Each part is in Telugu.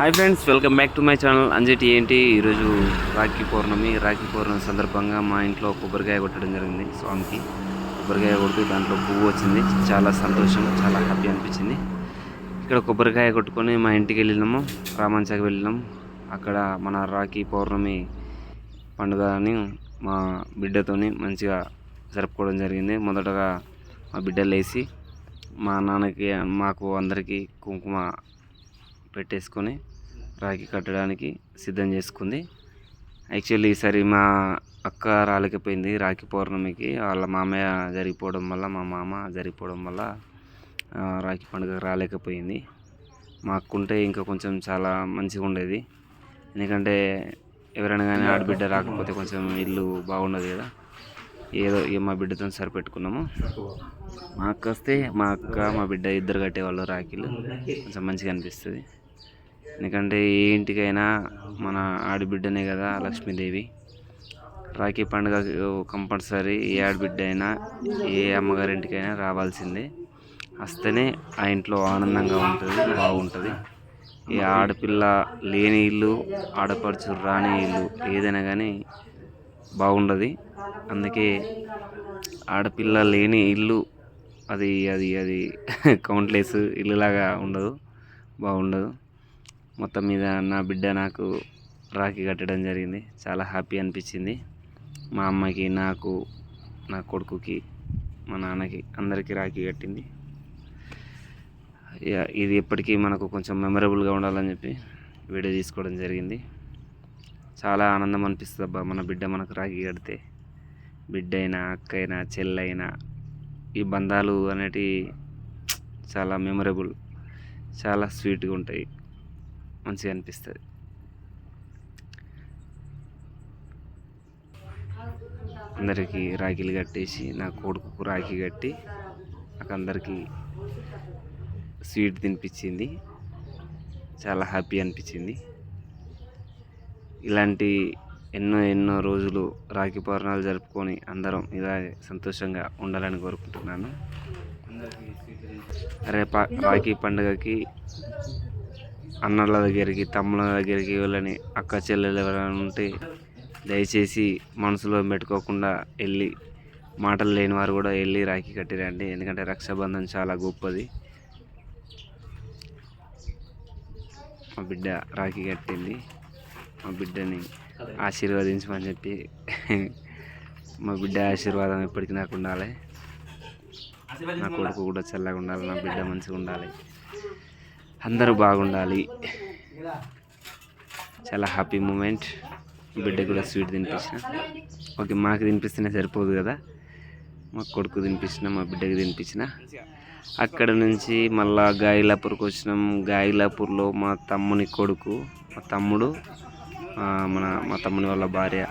Hi friends welcome back to my channel. అంజటి ఏంటి ఈరోజు రాఖీ పౌర్ణమి. రాఖీ పౌర్ణమి సందర్భంగా మా ఇంట్లో కొబ్బరికాయ కొట్టడం జరిగింది స్వామికి. కొబ్బరికాయ కొడితే దాంట్లో పువ్వు వచ్చింది. చాలా సంతోషం చాలా హ్యాపీ అనిపించింది. ఇక్కడ కొబ్బరికాయ కొట్టుకొని మా ఇంటికి వెళ్ళినాము రామంచాకి వెళ్ళినాం అక్కడ మన రాఖీ పౌర్ణమి పండుగని మా బిడ్డతోని మంచిగా జరుపుకోవడం జరిగింది. మొదటగా మా బిడ్డలేసి మా నాన్నకి మాకు అందరికీ కుంకుమ పెట్టేసుకొని రాఖీ కట్టడానికి సిద్ధం చేసుకుంది. యాక్చువల్లీ ఈసారి మా అక్క రాలేకపోయింది. రాఖీ పౌర్ణమికి వాళ్ళ మామయ్య జరిగిపోవడం వల్ల మా మామ జరిగిపోవడం వల్ల రాఖీ పండుగ రాలేకపోయింది. మా అక్క ఉంటే ఇంకా కొంచెం చాలా మంచిగా ఉండేది. ఎందుకంటే ఎవరైనా కానీ ఆడబిడ్డ రాకపోతే కొంచెం ఇల్లు బాగుండదు కదా. ఏదో ఇక మా బిడ్డతో సరిపెట్టుకున్నాము. మా అక్క వస్తే మా అక్క మా బిడ్డ ఇద్దరు కట్టేవాళ్ళు రాఖీలు. కొంచెం మంచిగా అనిపిస్తుంది. ఎందుకంటే ఏ ఇంటికైనా మన ఆడబిడ్డనే కదా లక్ష్మీదేవి. రాఖీ పండుగ కంపల్సరీ ఏ ఆడబిడ్డ అయినా ఏ అమ్మగారింటికైనా రావాల్సిందే. వస్తేనే ఆ ఇంట్లో ఆనందంగా ఉంటుంది బాగుంటుంది. ఈ ఆడపిల్ల లేని ఇల్లు ఆడపడుచు రాని ఇల్లు ఏదైనా కానీ బాగుండదు. అందుకే ఆడపిల్ల లేని ఇల్లు అది అది అది కౌంట్లెస్ ఇల్లులాగా ఉండదు బాగుండదు. మొత్తం మీద నా బిడ్డ నాకు రాఖీ కట్టడం జరిగింది. చాలా హ్యాపీ అనిపించింది. మా అమ్మకి నాకు నా కొడుకుకి మా నాన్నకి అందరికీ రాఖీ కట్టింది. ఇది ఎప్పటికీ మనకు కొంచెం మెమరబుల్గా ఉండాలని చెప్పి వీడియో తీసుకోవడం జరిగింది. చాలా ఆనందం అనిపిస్తుంది అబ్బా మన బిడ్డ మనకు రాఖీ కడితే. బిడ్డ అయినా అక్క అయినా చెల్లైనా ఈ బంధాలు అనేటివి చాలా మెమరబుల్ చాలా స్వీట్గా ఉంటాయి. మంచిగా అనిపిస్తుంది. అందరికీ రాఖీలు కట్టేసి నా కొడుకుకు రాఖీ కట్టి నాకు అందరికీ స్వీట్ తినిపించింది. చాలా హ్యాపీ అనిపించింది. ఇలాంటి ఎన్నో ఎన్నో రోజులు రాఖీ పౌర్ణాలు జరుపుకొని అందరం ఇలా సంతోషంగా ఉండాలని కోరుకుంటున్నాను. రేప రాఖీ పండుగకి అన్నల దగ్గరికి తమ్ముల దగ్గరికి వెళ్ళని అక్క చెల్లెలు ఎవరైనా ఉంటే దయచేసి మనసులో పెట్టుకోకుండా వెళ్ళి మాటలు లేని వారు కూడా వెళ్ళి రాఖీ కట్టిరండి. ఎందుకంటే రక్షాబంధం చాలా గొప్పది. మా బిడ్డ రాఖీ కట్టింది. మా బిడ్డని ఆశీర్వదించమని చెప్పి మా బిడ్డ ఆశీర్వాదం ఎప్పటికీ నాకు ఉండాలి. నా కొడుకు కూడా చల్లగా ఉండాలి నా బిడ్డ మంచిగా ఉండాలి. అందరూ బాగుండాలి. చాలా హ్యాపీ మూమెంట్. బిడ్డ కూడా స్వీట్ తినిపించిన. ఓకే మాకు తినిపిస్తేనే సరిపోదు కదా? మా కొడుకు తినిపించిన మా బిడ్డకి తినిపించిన. అక్కడ నుంచి మళ్ళా గాయిలాపూర్కి వచ్చినాం. గాయిలాపూర్లో మా తమ్ముని కొడుకు మా తమ్ముడు మన మా తమ్ముని వాళ్ళ భార్య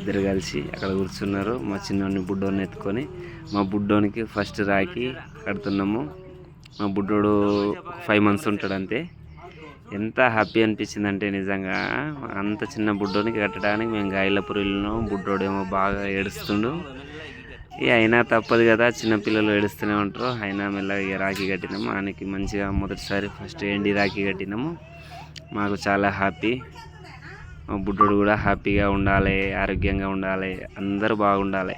ఇద్దరు కలిసి అక్కడ కూర్చున్నారు. మా చిన్నోడిని బుడ్డోని ఎత్తుకొని మా బుడ్డోనికి ఫస్ట్ రాకి కడుతున్నాము. మా బుడ్డోడు ఫైవ్ మంత్స్ ఉంటాడు అంతే ఎంత హ్యాపీ అనిపించింది అంటే నిజంగా అంత చిన్న బుడ్డోనికి కట్టడానికి మేము గాయలపూర్ వెళ్ళినాం. బుడ్డోడేమో బాగా ఏడుస్తుండు. ఇక అయినా తప్పదు కదా చిన్నపిల్లలు ఏడుస్తూనే ఉంటారు. అయినా మెల్లగా రాఖీ కట్టినాము. ఆయనకి మంచిగా మొదటిసారి ఫస్ట్ ఎండి రాఖీ కట్టినాము. మాకు చాలా హ్యాపీ బుడ్డోడు కూడా హ్యాపీగా ఉండాలి ఆరోగ్యంగా ఉండాలి అందరూ బాగుండాలి.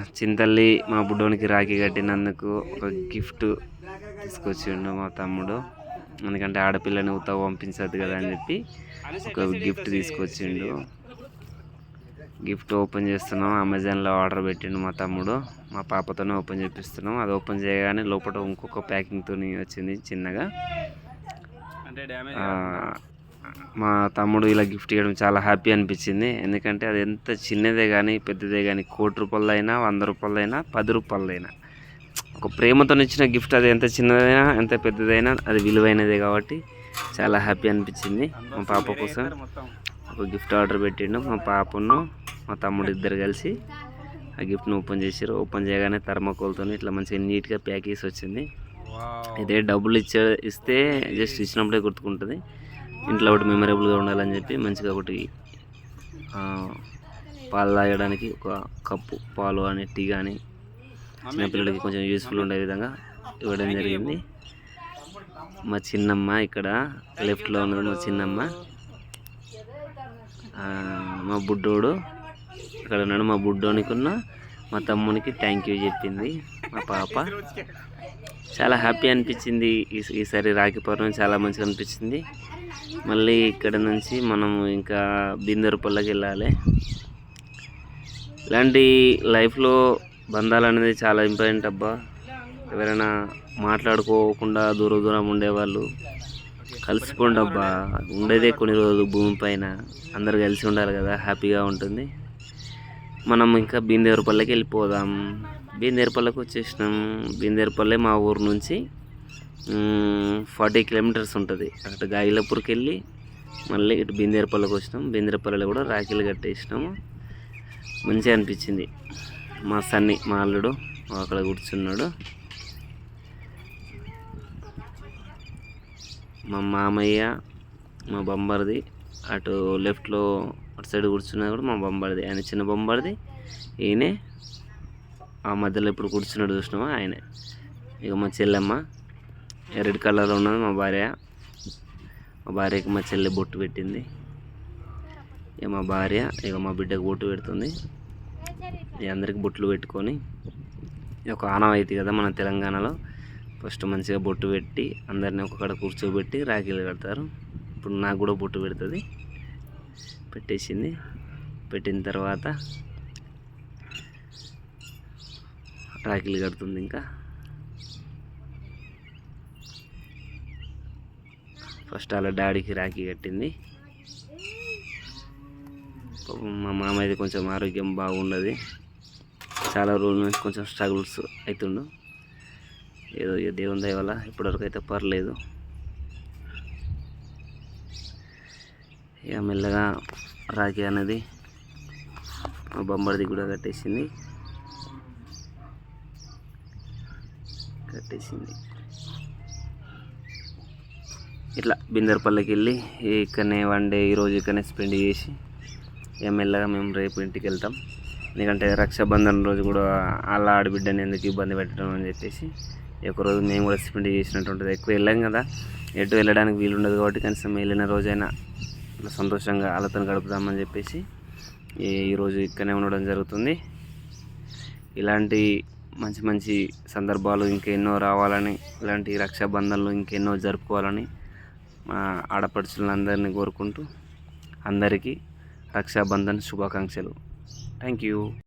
చింతల్లి మా బుడ్డోనికి రాఖీ కట్టినందుకు ఒక గిఫ్ట్ తీసుకొచ్చిండు మా తమ్ముడు. ఎందుకంటే ఆడపిల్లని ఉత్త పంపించద్దు కదా అని చెప్పి ఒక గిఫ్ట్ తీసుకొచ్చిండు. గిఫ్ట్ ఓపెన్ చేస్తున్నాం అమెజాన్లో ఆర్డర్ పెట్టిండు మా తమ్ముడు. మా పాపతోనే ఓపెన్ చేపిస్తున్నాం. అది ఓపెన్ చేయగానే లోపల ఇంకొక ప్యాకింగ్తో వచ్చింది చిన్నగా. ఆ, మా తమ్ముడు ఇలా గిఫ్ట్ ఇవ్వడం చాలా హ్యాపీ అనిపించింది. ఎందుకంటే అది ఎంత చిన్నదే కానీ పెద్దదే కానీ కోటి రూపాయలైనా వంద రూపాయలైనా పది రూపాయలైనా. ఒక ప్రేమతో ఇచ్చిన గిఫ్ట్ అది ఎంత చిన్నదైనా ఎంత పెద్దదైనా అది విలువైనదే కాబట్టి చాలా హ్యాపీ అనిపించింది మా పాప కోసం. ఒక గిఫ్ట్ ఆర్డర్ పెట్టిండు మా పాపను మా తమ్ముడు ఇద్దరు కలిసి. ఆ గిఫ్ట్ను ఓపెన్ చేసారు ఓపెన్ చేయగానే థర్మాకోల్తో ఇట్లా మంచిగా నీట్గా ప్యాక్ చేసి వచ్చింది. ఇదే డబ్బులు ఇచ్చే ఇస్తే జస్ట్ ఇచ్చినప్పుడే గుర్తుకుంటుంది. ఇంట్లో ఒకటి మెమరబుల్గా ఉండాలని చెప్పి మంచిగా ఒకటి పాలు తాగడానికి ఒక కప్పు పాలు కానీ టీ కానీ చిన్నపిల్లలకి కొంచెం యూస్ఫుల్ ఉండే విధంగా ఇవ్వడం జరిగింది. మా చిన్నమ్మ ఇక్కడ లెఫ్ట్లో ఉన్నది మా చిన్నమ్మ. మా బుడ్డోడు ఇక్కడ ఉన్నాడు మా బుడ్డోనికున్న మా తమ్మునికి థ్యాంక్ యూ చెప్పింది మా పాప. చాలా హ్యాపీ అనిపించింది ఈ- ఈసారి రాఖీ పౌర్ణమి చాలా మంచిగా అనిపించింది. మళ్ళీ ఇక్కడ నుంచి మనము ఇంకా బిందెరపల్లకి వెళ్ళాలి. ఇలాంటి లైఫ్లో బంధాలు అనేది చాలా ఇంపార్టెంట్ అబ్బా. ఎవరైనా మాట్లాడుకోకుండా దూరం దూరం ఉండేవాళ్ళు కలిసిపోండి అబ్బా. ఉండేదే కొన్ని రోజులు భూమి పైన. అందరు కలిసి ఉండాలి కదా హ్యాపీగా ఉంటుంది. మనం ఇంకా బీందేరుపల్లెకి వెళ్ళిపోదాం. బీందేరుపల్లెకి వచ్చేసినాం. బీందేరుపల్లె మా ఊరు నుంచి ఫార్టీ కిలోమీటర్స్ ఉంటుంది. అటు గాయిలపూర్కి వెళ్ళి మళ్ళీ ఇటు బీందేరుపల్లెకి వచ్చినాం. బీందేరుపల్లెలో కూడా రాఖీలు కట్టేసినాము. మంచిగా అనిపించింది. మా సన్ని మా అల్లుడు అక్కడ కూర్చున్నాడు. మా మామయ్య మా బొంబర్ది అటు లెఫ్ట్లో అటు సైడ్ కూర్చున్నది కూడా మా బొంబర్ది. ఆయన చిన్న బొంబర్ది. ఈయనే ఆ మధ్యలో ఇప్పుడు కూర్చున్నాడు చూసినామా ఆయనే. ఇక మా చెల్లెమ్మ. రెడ్ కలర్లో ఉన్నది మా భార్య. మా భార్యకి మా చెల్లి బొట్టు పెట్టింది. ఇక మా భార్య ఇక మా బిడ్డకు బొట్టు పెడుతుంది. ఇక అందరికి బొట్లు పెట్టుకొని ఒక ఆనవాయితీ కదా మన తెలంగాణలో. ఫస్ట్ మంచిగా బొట్టు పెట్టి అందరిని ఒక్కడ కూర్చోబెట్టి రాఖీలు కడతారు. ఇప్పుడు నాకు కూడా బొట్టు పెడుతుంది. పెట్టేసింది. పెట్టిన తర్వాత రాఖీలు కడుతుంది ఇంకా. ఫస్ట్ వాళ్ళ డాడీకి రాఖీ కట్టింది. మా మా అయితే కొంచెం ఆరోగ్యం బాగుండదు. చాలా రోజుల నుంచి కొంచెం స్ట్రగుల్స్ అవుతుండు. ఏదో ఇక దేవుని దయ వల్ల ఇప్పటివరకు అయితే పర్లేదు. ఇక మెల్లగా రాఖీ అనేది మా బొమ్మడిది కూడా కట్టేసింది. కట్టేసింది. ఇట్లా బిందర్పల్లికి వెళ్ళి ఇక్కడనే వన్ డే ఈరోజు ఇక్కడనే స్పెండ్ చేసి ఇక మెల్లగా మేము రేపు ఇంటికి వెళ్తాం ఎందుకంటే రక్షాబంధన్ రోజు కూడా వాళ్ళ ఆడబిడ్డని ఎందుకు ఇబ్బంది పెట్టడం అని చెప్పేసి ఒకరోజు ఒక రోజు మేము కూడా స్పెండ్ చేసినట్టు ఉంటుంది ఎక్కువ వెళ్ళాం కదా ఎటు వెళ్ళడానికి వీలు ఉండదు కాబట్టి కనీసం వెళ్ళిన రోజైనా ఇట్లా సంతోషంగా వాళ్ళతో గడుపుదామని చెప్పేసి ఈరోజు ఇక్కడనే ఉండడం జరుగుతుంది. ఇలాంటి మంచి మంచి సందర్భాలు ఇంకెన్నో రావాలని ఇలాంటి రక్షాబంధన్లు ఇంకెన్నో జరుపుకోవాలని మా ఆడపడుచులందరినీ కోరుకుంటూ అందరికీ రక్షాబంధన్ శుభాకాంక్షలు. Thank you.